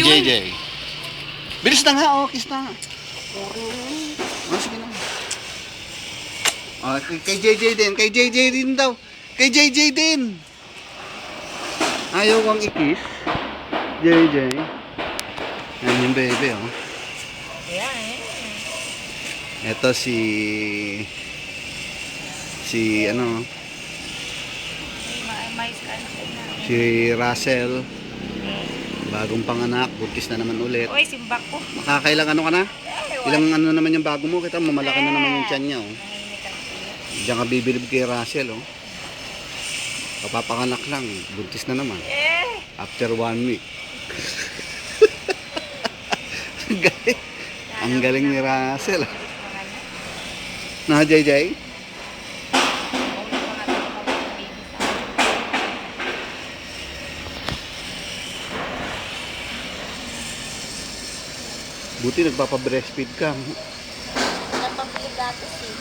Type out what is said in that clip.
JJ. Bilis na nga, oh, kiss na. Oh, sige na. Oh, kay, kay JJ din, kay JJ din daw. Kay JJ din. Ayaw kong i-kiss. JJ. Yan yung baby, oh. Ayan. Ito si... Si, ano, si Russell. Bagong panganak, buntis na naman ulit. Uy, simbak ko. Makakailang ano ka na? Eh, Ilang ano naman yung bago mo? Kita mo, malaki na naman yung tiyan niya, oh. Diyan ka bibilib kay Russell, oh. Kapapanganak lang, buntis na naman. Eh! After one week. Ang galing. Ni Russell. Na, JJ? Buti nagpapa-breastfeed ka.